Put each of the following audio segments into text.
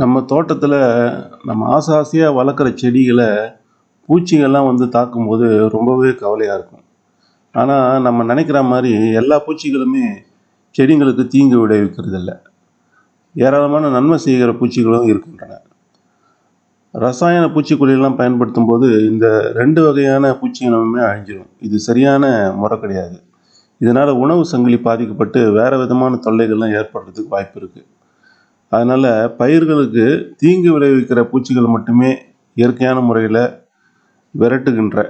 நம்ம தோட்டத்தில் நம்ம ஆசை ஆசையாக வளர்க்குற செடிகளை பூச்சிகள்லாம் வந்து தாக்கும்போது ரொம்பவே கவலையாக இருக்கும். ஆனால் நம்ம நினைக்கிற மாதிரி எல்லா பூச்சிகளுமே செடிங்களுக்கு தீங்கு விளைவிக்கிறதில்ல. ஏராளமான நன்மை செய்கிற பூச்சிகளும் இருக்கின்றன. ரசாயன பூச்சிக்கொல்லியெல்லாம் பயன்படுத்தும் போது இந்த ரெண்டு வகையான பூச்சிகளுமே அழிஞ்சிடும் இது சரியான முறை கிடையாது. இதனால் உணவு சங்கிலி பாதிக்கப்பட்டு வேறு விதமான தொல்லைகள்லாம் ஏற்படுறதுக்கு வாய்ப்பு இருக்குது அதனால் பயிர்களுக்கு தீங்கு விளைவிக்கிற பூச்சிகள் மட்டுமே இயற்கையான முறையில் விரட்டுகின்ற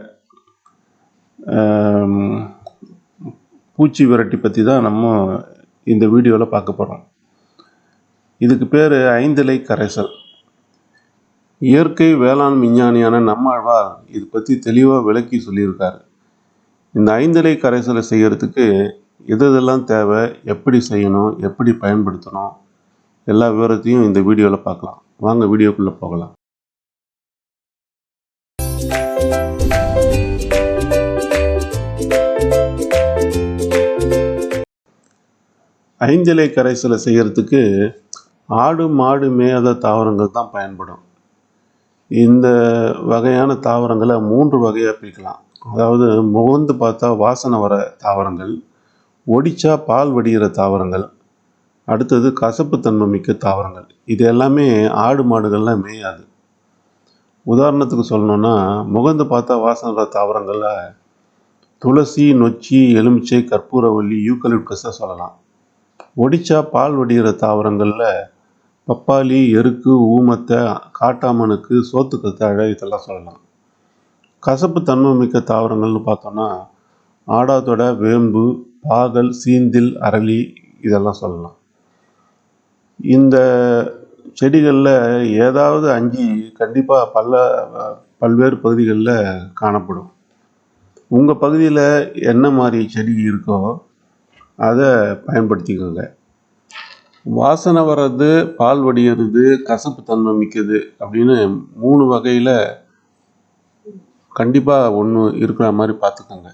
பூச்சி விரட்டி பற்றி தான் நம்ம இந்த வீடியோவில் பார்க்க போகிறோம் இதுக்கு பேர் ஐந்திலை கரைசல். இயற்கை வேளாண் விஞ்ஞானியான நம்மாழ்வார் இது பற்றி தெளிவாக விளக்கி சொல்லியிருக்காரு. இந்த ஐந்திலை கரைசலை செய்கிறதுக்கு எது எதெல்லாம் தேவை எப்படி செய்யணும் எப்படி பயன்படுத்தணும் எல்லா விவரத்தையும் இந்த வீடியோவில் பார்க்கலாம். வாங்க வீடியோக்குள்ளே போகலாம். ஐந்திலை கரைசலை செய்கிறதுக்கு ஆடு மாடு மேயாத தாவரங்கள் தான் பயன்படும். இந்த வகையான தாவரங்களை மூன்று வகையாக பிரிக்கலாம். அதாவது முகந்து பார்த்தா வாசனை வர தாவரங்கள் ஒடிச்சா பால் வடிகிற தாவரங்கள் அடுத்தது கசப்புத்தன்மை மிக்க தாவரங்கள். இது எல்லாமே ஆடு மாடுகள்லாம் மேயாது. உதாரணத்துக்கு சொல்லணும்னா முகந்து பார்த்தா வாசனை வர தாவரங்களில் துளசி நொச்சி எலுமிச்சை கற்பூரவல்லி யூக்கலிப்டஸை சொல்லலாம். ஒடிச்சா பால் வடிகிற தாவரங்களில் பப்பாளி எருக்கு ஊமத்தை காட்டாமனுக்கு சோத்து சோத்துக்கத்தாழை இதெல்லாம் சொல்லலாம். கசப்பு தன்மை மிக்க தாவரங்கள்னு பார்த்தோன்னா ஆடாத்தொடை வேம்பு பாகல் சீந்தில் அரளி இதெல்லாம் சொல்லலாம். இந்த செடிகளில் ஏதாவது அஞ்சு கண்டிப்பாக பல பல்வேறு பகுதிகளில் காணப்படும். உங்கள் பகுதியில் என்ன மாதிரி செடி இருக்கோ அதை பயன்படுத்திக்கோங்க. வாசனை வர்றது பால் வடிகிறது கசப்பு தன்மை மிக்கது அப்படின்னு மூணு வகையில் கண்டிப்பாக ஒன்று இருக்கிற மாதிரி பார்த்துக்கோங்க.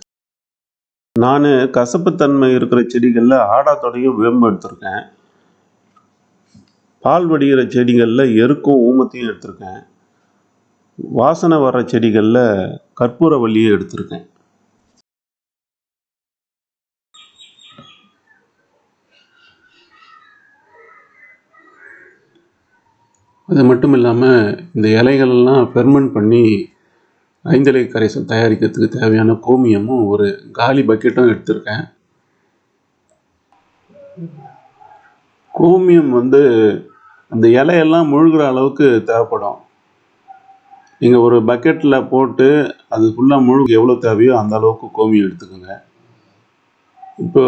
நான் கசப்புத்தன்மை இருக்கிற செடிகளில் ஆடாத்தொடையும் வேம்பு எடுத்திருக்கேன். பால் வடிகிற செடிகளில் எருக்கும் ஊமத்தையும் எடுத்திருக்கேன். வாசனை வர்ற செடிகளில் கற்பூரவள்ளியும் எடுத்திருக்கேன். அது மட்டும் இல்லாமல் இந்த இலைகள்லாம் ஃபெர்மெண்ட் பண்ணி ஐந்திலை கரைசல் தயாரிக்கிறதுக்கு தேவையான கோமியமும் ஒரு காலி பக்கெட்டும் எடுத்திருக்கேன். கோமியம் வந்து அந்த இலையெல்லாம் முழுகிற அளவுக்கு தேவைப்படும். நீங்கள் ஒரு பக்கெட்டில் போட்டு அது ஃபுல்லாக முழுக எவ்வளோ தேவையோ அந்த அளவுக்கு கோமி எடுத்துக்கோங்க. இப்போ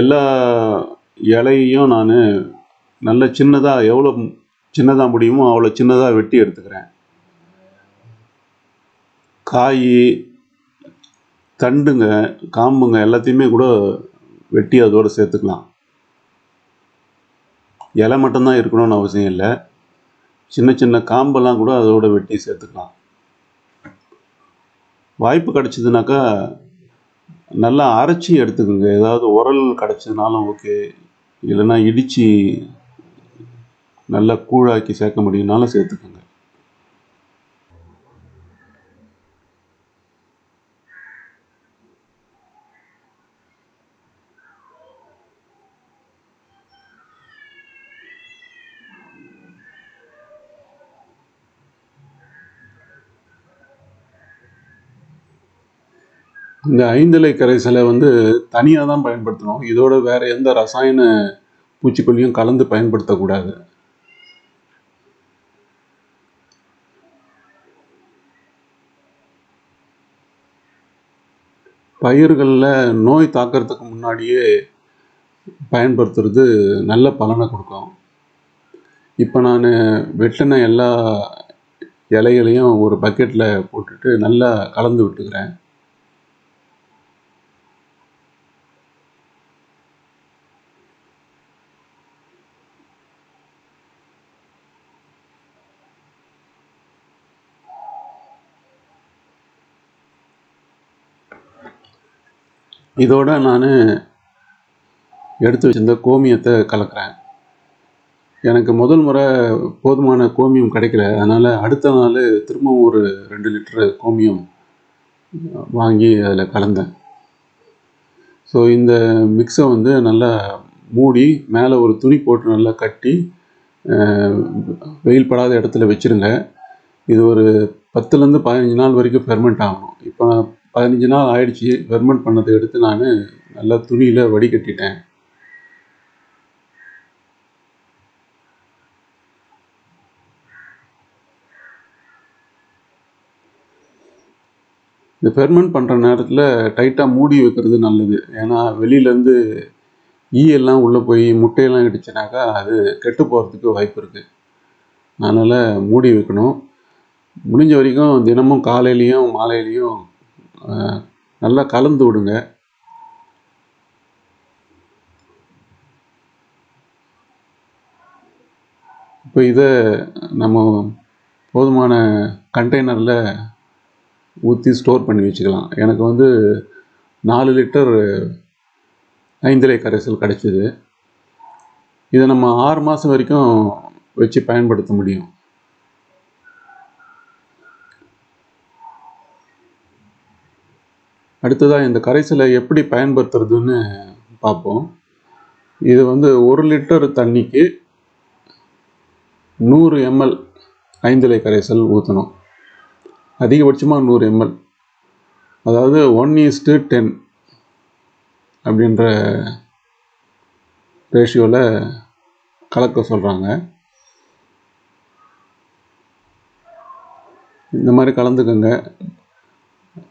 எல்லா இலையையும் நான் நல்ல சின்னதாக எவ்வளோ சின்னதாக முடியுமோ அவ்வளோ சின்னதாக வெட்டி எடுத்துக்கிறேன். காய் தண்டுங்க காம்புங்க எல்லாத்தையுமே கூட வெட்டி அதோடு சேர்த்துக்கலாம். இலை மட்டும்தான் இருக்கணும்னு அவசியம் இல்லை. சின்ன சின்ன காம்பெல்லாம் கூட அதோட வெட்டி சேர்த்துக்கலாம். வாய்ப்பு கிடச்சிதுனாக்கா நல்லா அரைச்சி எடுத்துக்கோங்க. ஏதாவது உரல் கிடச்சதுனாலும் ஓகே. இல்லைன்னா இடித்து நல்லா கூழாக்கி சேர்க்க முடியும்னாலும் சேர்த்துக்கோங்க. இந்த ஐந்திலை கரைசலை வந்து தனியாக தான் பயன்படுத்தணும். இதோட வேறு எந்த ரசாயன பூச்சிக்கொல்லியும் கலந்து பயன்படுத்தக்கூடாது. பயிர்களில் நோய் தாக்கிறதுக்கு முன்னாடியே பயன்படுத்துறது நல்ல பலனை கொடுக்கும். இப்போ நான் வெட்டின எல்லா இலைகளையும் ஒரு பக்கெட்டில் போட்டுட்டு நல்லா கலந்து விட்டுக்கிறேன். இதோட நான் எடுத்து வச்சிருந்த கோமியத்தை கலக்கிறேன். எனக்கு முதல் முறை போதுமான கோமியம் கிடைக்கல. அதனால் அடுத்த நாள் திரும்பவும் ஒரு ரெண்டு லிட்டரு கோமியம் வாங்கி அதில் கலந்தேன். ஸோ இந்த மிக்ஸை வந்து நல்லா மூடி மேலே ஒரு துணி போட்டு நல்லா கட்டி வெயில் படாத இடத்துல வச்சுருங்க. இது ஒரு பத்துலேருந்து பதினஞ்சு நாள் வரைக்கும் ஃபெர்மெண்ட் ஆகணும். இப்போ பதினஞ்சு நாள் ஆயிடுச்சு ஃபெர்மெண்ட் பண்ணதை எடுத்து நான் நல்லா துணியில் வடிகட்டிட்டேன். இந்த ஃபெர்மெண்ட் பண்ணுற நேரத்தில் டைட்டாக மூடி வைக்கிறது நல்லது. ஏன்னா வெளியிலேருந்து ஈயெல்லாம் உள்ளே போய் முட்டையெல்லாம் இடிச்சுனாக்கா அது கெட்டு போகிறதுக்கு வாய்ப்பு இருக்குது அதனால் மூடி வைக்கணும். முடிஞ்ச வரைக்கும் தினமும் காலையிலையும் மாலையிலையும் நல்லா கலந்து விடுங்க. இப்போ இதை நம்ம போதுமான கண்டெய்னரில் ஊற்றி ஸ்டோர் பண்ணி வச்சுக்கலாம். எனக்கு வந்து நாலு லிட்டர் ஐந்திலை கரைசல் கிடச்சிது. இதை நம்ம ஆறு மாதம் வரைக்கும் வச்சு பயன்படுத்த முடியும். அடுத்ததாக இந்த கரைசலை எப்படி பயன்படுத்துறதுன்னு பார்ப்போம். இது வந்து ஒரு லிட்டர் தண்ணிக்கு நூறு எம்எல் ஐந்திலை கரைசல் ஊற்றணும் அதிகபட்சமாக நூறு எம்எல். அதாவது ஒன் ஈஸ்ட்டு டென் அப்படின்ற ரேஷியோவில் கலக்க சொல்கிறாங்க இந்த மாதிரி கலந்துக்கோங்க.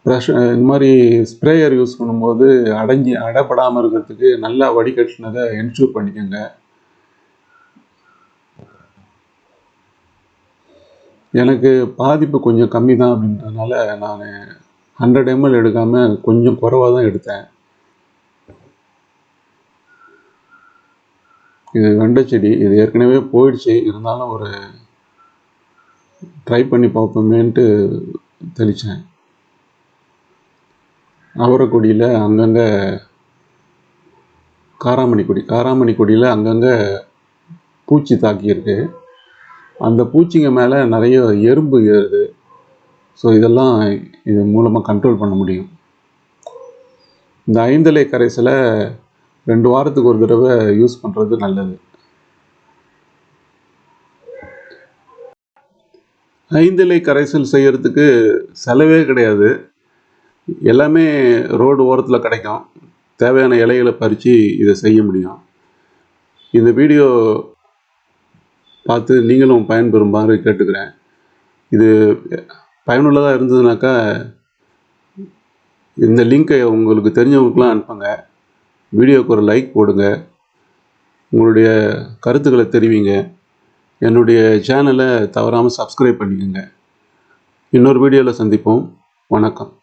ப்ரெஷ் இந்த மாதிரி ஸ்ப்ரேயர் யூஸ் பண்ணும்போது அடைஞ்சி அடைப்படாமல் இருக்கிறதுக்கு நல்லா வடிகட்டினதை என்ஷூர் பண்ணிக்கோங்க. எனக்கு பாதிப்பு கொஞ்சம் கம்மி தான் அப்படின்றதுனால நான் ஹண்ட்ரட் எம்எல் எடுக்காமல் கொஞ்சம் குறைவாக தான் எடுத்தேன். இது வெண்டை செடி இது ஏற்கனவே போயிடுச்சு. இருந்தாலும் ஒரு ட்ரை பண்ணி பார்ப்போமேன்ட்டு தெளித்தேன் அவரைக்கொடியில் அங்கங்கே காராமணி கொடி காராமணி கொடியில் அங்கங்கே பூச்சி தாக்கியிருக்கு. அந்த பூச்சிங்க மேலே நிறைய எறும்பு ஏறுது. ஸோ இதெல்லாம் இது மூலமாக கண்ட்ரோல் பண்ண முடியும். இந்த ஐந்தலை கரைசலை ரெண்டு வாரத்துக்கு ஒரு தடவை யூஸ் பண்ணுறது நல்லது. ஐந்திலை கரைசல் செய்கிறதுக்கு செலவே கிடையாது. எல்லாமே ரோடு ஓரத்தில் கிடைக்கும். தேவையான இலைகளை பறித்து இதை செய்ய முடியும். இந்த வீடியோ பார்த்து நீங்களும் பயன்பெறுமாறு கேட்டுக்கிறேன். இது பயனுள்ளதாக இருந்ததுனாக்கா இந்த லிங்கை உங்களுக்கு தெரிஞ்சவங்களுக்குலாம் அனுப்புங்க. வீடியோவுக்கு ஒரு லைக் போடுங்க. உங்களுடைய கருத்துக்களை தெரிவிங்க. என்னுடைய சேனலை தவறாமல் சப்ஸ்கிரைப் பண்ணிக்கோங்க. இன்னொரு வீடியோவில் சந்திப்போம். வணக்கம்.